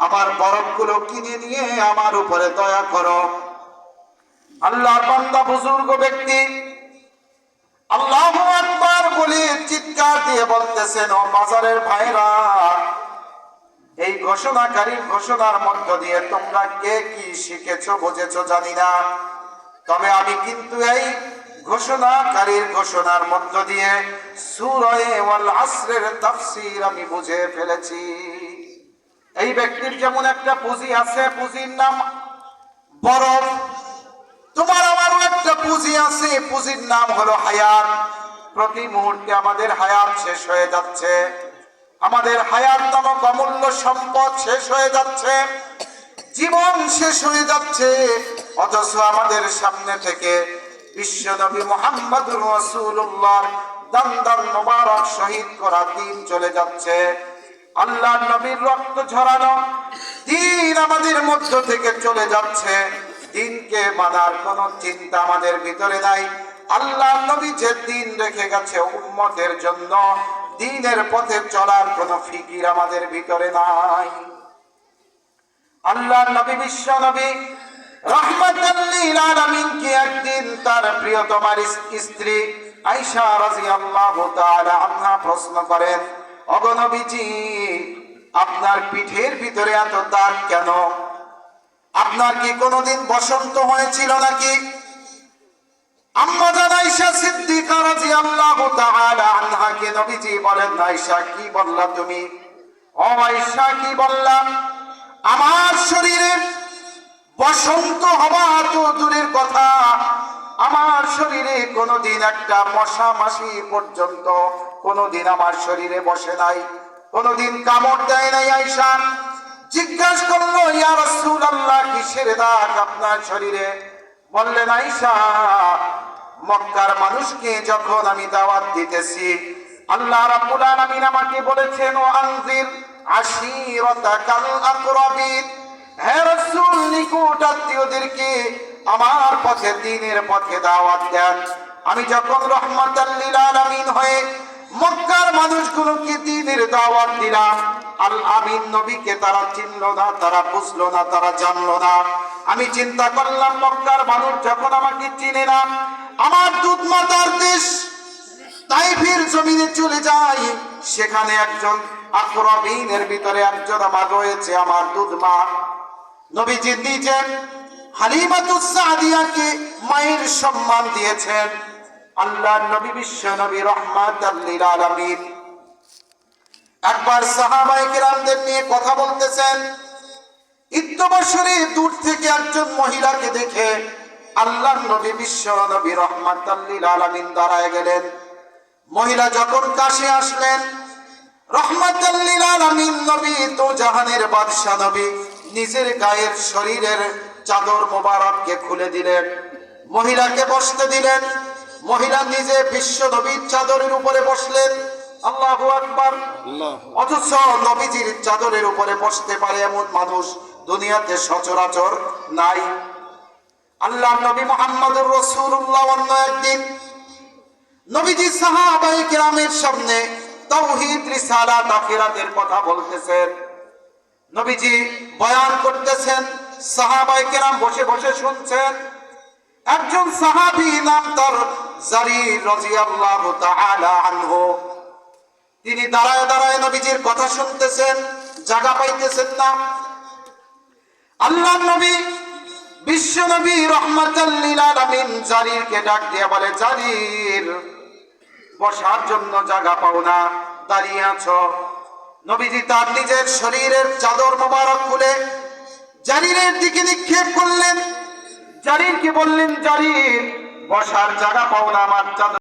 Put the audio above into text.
আমার বরফগুলো কিনে নিয়ে আমার উপরে দয়া করো। আল্লাহর বান্দা বুজুর্গ ব্যক্তি, আল্লাহ আকবার বলে চিৎকার দিয়ে বলতেছেন, ও বাজারের ভাইরা, এই ঘোষণাকারীর ঘোষণার মধ্য দিয়ে তোমরা কে কি শিখেছো, বুঝেছ জানি না। তবে আমি কিন্তু এই ঘোষণাকারীর ঘোষণার মধ্য দিয়ে সূরায়ে ওয়াল আসরের তাফসীর আমি বুঝে ফেলেছি। এই ব্যক্তির যেমন একটা পুঁজি আছে, পুঁজির নাম বরফ। তোমার আমারও একটা পুঁজি আছে পুঁজির নাম হলো হায়াত। প্রতি মুহূর্তে আমাদের হায়াত শেষ হয়ে যাচ্ছে। আমাদের হায়াত নামক অমূল্য সম্পদ শেষ হয়ে যাচ্ছে। জীবন শেষ হয়ে যাচ্ছে। অথচ আমাদের সামনে থেকে বিশ্ব নবী মোহাম্মদুর রাসূলুল্লাহর দান দান মোবারক শহীদ করা দিন চলে যাচ্ছে। আল্লাহ নবীর রক্ত ঝরানো দিন আমাদের মধ্য থেকে চলে যাচ্ছে। দিনকে মানার কোন চিন্তা আমাদের ভিতরে নাই। আল্লাহ নবী যে দিন রেখে গেছে উম্মতের জন্য, দিনের পথে চলার কোন ফিকির আমাদের ভিতরে নাই। আল্লাহ নবী বিশ্ব নবী রহমাতুল্লিল একদিন তার প্রিয়তমার স্ত্রী রাদিয়াল্লাহু তাআলা আনহা প্রশ্ন করেন অগনবীজি আপনার পিঠের ভিতরে এত দাগ কেন? আপনার কি কোনোদিন বসন্ত হয়েছিল নাকি? আম্মা তাআলা আনহাকে নবীজি বলেন কি বললা তুমি? ও কি বললাম? আমার শরীরে বসন্ত হওয়া তো আমার শরীরে কোনোদিন একটা মশা মাসি পর্যন্ত কোনোদিন আমার শরীরে বসে নাই, কোনোদিন কামড় দেয় নাই আইসা জিজ্ঞাসা করল, ইয়া রাসূলুল্লাহ, কিসের দাগ আপনার শরীরে? বললেন আইসা মক্কার মানুষকে যখন আমি দাওয়াত দিতেছি, আল্লাহ রাব্বুল আলামিন আমাকে বলেছেন, ও আনজির আশিরাতাকাল আকরাবিন নিকট আত্মীয়দেরকে আমার পথে, দিনের পথে দাওয়াত দেন। আমি যখন রহমাতাল লিল আলামিন হয়ে মক্কার মানুষগুলোকে দিনের দাওয়াত দিলাম, আল আমিন নবীকে তারা চিনলো না, তারা বুঝলো না, তারা জানলো না। আমি চিন্তা করলাম, মক্কার মানুষ যখন আমাকে চিনে না, আমার দুধ মাতার দেশ তাই তাইফের জমিনে চলে যাই সেখানে একজন আকরাবিনের ভিতরে একজন আমার রয়েছে, আমার দুধ মা নবীজি নিজের হালিমাতুস সাদিয়াকে মায়ের সম্মান দিয়েছেন। আল্লাহ নবী বিশ্ব নবী রহমাতাল লিল আলামিন। একবার সাহাবায়ে কেরামদের নিয়ে কথা বলতেছেন। ইত্যবসরে দূর থেকে একজন মহিলাকে দেখে আল্লাহ নবী বিশ্ব নবী রহমাতাল লিল আলামিন দাঁড়ায় গেলেন। মহিলা যখন কাছে আসলেন রহমাতাল্লিল আলামিন নবী তো জাহানের বাদশা নবী। নিজের গায়ের শরীরের চাদর মোবারককে খুলে দিলেন, মহিলাকে বসতে দিলেন, মহিলা নিজে বিশ্ব নবীর চাদরের উপরে বসলেন, আল্লাহু আকবার। অথচ নবীজির চাদরের উপরে বসতে পারে এমন মানুষ দুনিয়াতে সচরাচর নাই। আল্লাহ নবী মোহাম্মদুর রসুল্লাহ অন্য একদিন নবীজি সাহাবাই কেরামের সামনে তাওহীদ, রিসালাত, আখিরাতের কথা বলতেছেন। নবীজি বয়ান করতেছেন, সাহাবাই কেরাম বসে বসে শুনছেন। একজন সাহাবী নাম তার জারির রাদিয়াল্লাহু তাআলা আনহু। তিনি দাঁড়ায় দাঁড়ায় নবীজির কথা শুনতেছেন জায়গা পাইতেছেন না। আল্লাহ নবী, বিশ্ব নবী রহমাতাল্লিল আলামিন জারিরকে ডাক দিয়ে বলে, জারির, বসার জন্য জায়গা পাও না, দাঁড়িয়ে আছো। নবীজি তার নিজের শরীরের চাদর মোবারক খুলে জারিরের দিকে নিক্ষেপ করলেন। জারিরকে বললেন, জারির, বসার জায়গা পাও না আমার চাদর।